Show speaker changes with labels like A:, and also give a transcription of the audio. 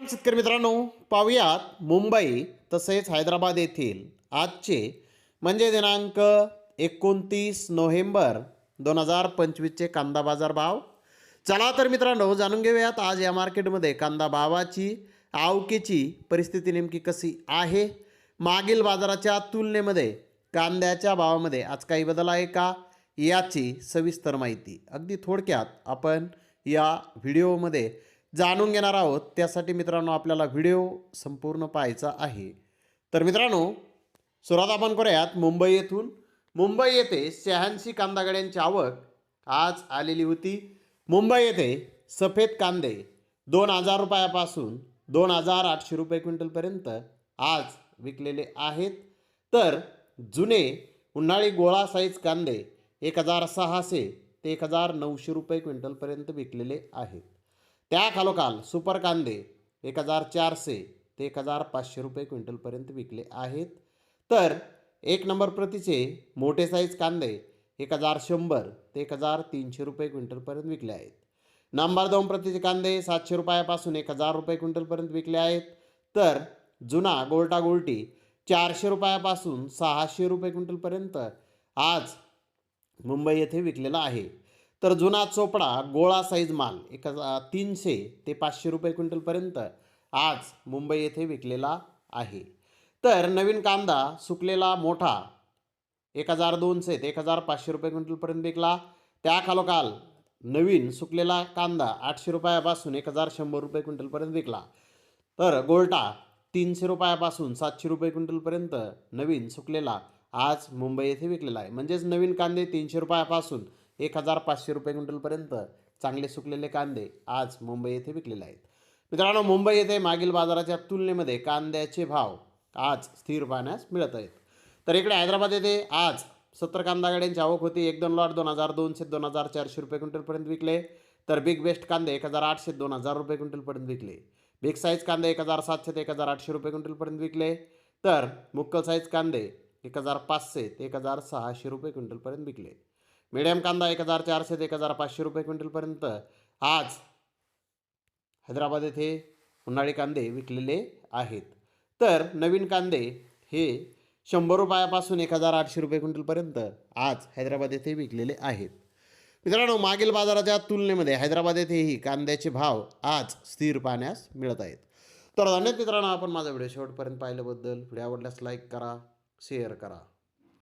A: शेतकरी मित्रांनो पाहूयात मुंबई तसेच हैदराबाद येथील आजचे म्हणजे दिनांक एकोणतीस नोव्हेंबर दोन हजार पंचवीसचे कांदा बाजार भाव. चला तर मित्रांनो जाणून घेऊयात आज या मार्केटमध्ये कांदा भावाची आवकेची परिस्थिती नेमकी कशी आहे? मागील बाजाराच्या तुलनेमध्ये कांद्याच्या भावामध्ये आज काही बदल आहे का? याची सविस्तर माहिती अगदी थोडक्यात आपण या व्हिडिओमध्ये जाणून घेणार आहोत. त्यासाठी मित्रांनो आपल्याला व्हिडिओ संपूर्ण पाहायचा आहे. तर मित्रांनो सुरुवात आपण करूयात मुंबई येथून. मुंबई येथे शहाऐंशी कांदा गाड्यांची आवक आज आलेली होती. मुंबई येथे सफेद कांदे दोन हजार रुपयापासून दोन हजार आठशे रुपये क्विंटलपर्यंत आज विकलेले आहेत. तर जुने उन्हाळी गोळा साईज कांदे एक हजार सहाशे ते एक हजार नऊशे रुपये क्विंटलपर्यंत विकलेले आहेत. त्या खालोखाल सुपर कांदे एक हजार चारशे ते एक हजार पाचशे रुपये क्विंटलपर्यंत विकले आहेत. तर एक नंबर प्रतीचे मोठे साईज कांदे एक हजार शंभर ते एक हजार तीनशे रुपये क्विंटलपर्यंत विकले आहेत. नंबर दोन प्रतीचे कांदे सातशे रुपयापासून एक हजार रुपये क्विंटलपर्यंत विकले आहेत. तर जुना गोल्टा गोल्टी चारशे रुपयापासून सहाशे रुपये क्विंटलपर्यंत आज मुंबई येथे विकलेला आहे. तर जुना चोपडा गोळा साईज माल एक हजार तीनशे ते पाचशे रुपये क्विंटलपर्यंत आज मुंबई येथे विकलेला आहे. तर नवीन कांदा सुकलेला मोठा एक हजार दोनशे ते एक हजार पाचशे रुपये क्विंटलपर्यंत विकला. त्याखालोखाल नवीन सुकलेला कांदा आठशे रुपयापासून एक हजार शंभर रुपये क्विंटलपर्यंत विकला. तर गोल्टा तीनशे रुपयापासून सातशे रुपये क्विंटलपर्यंत नवीन सुकलेला आज मुंबई येथे विकलेला आहे. म्हणजेच नवीन कांदे तीनशे रुपयापासून एक हजार पाचशे रुपये क्विंटलपर्यंत चांगले सुकलेले कांदे आज मुंबई येथे विकलेले आहेत. मित्रांनो मुंबई येथे मागील बाजाराच्या तुलनेमध्ये कांद्याचे भाव आज स्थिर पाहण्यास मिळत आहेत. तर इकडे हैदराबाद येथे आज सत्तर कांदा गाड्यांची आवक होती. एक दोन लॉट दोन हजार दोनशे दोन हजार चारशे रुपये क्विंटलपर्यंत विकले. तर बिग बेस्ट कांदे एक हजार आठशे दोन हजार रुपये क्विंटलपर्यंत विकले. बिग साईज कांदे एक हजार सातशे ते एक हजार आठशे रुपये क्विंटलपर्यंत विकले. तर मुक्कल साईज कांदे एक हजार पाचशे ते एक हजार सहाशे रुपये क्विंटलपर्यंत विकले. मिडियम कांदा एक हजार चारशे ते एक हजार पाचशे रुपये क्विंटलपर्यंत. आज हैदराबाद येथे उन्हाळी कांदे विकलेले आहेत. तर नवीन कांदे हे शंभर रुपयापासून एक हजार आठशे रुपये क्विंटलपर्यंत आज हैदराबाद येथे विकलेले आहेत. मित्रांनो मागील बाजाराच्या तुलनेमध्ये हैदराबाद येथेही कांद्याचे भाव आज स्थिर पाहण्यास मिळत आहेत. तर धन्यवाद मित्रांनो आपण माझा व्हिडिओ शेवटपर्यंत पाहिल्याबद्दल. व्हिडिओ आवडल्यास लाईक करा शेअर करा.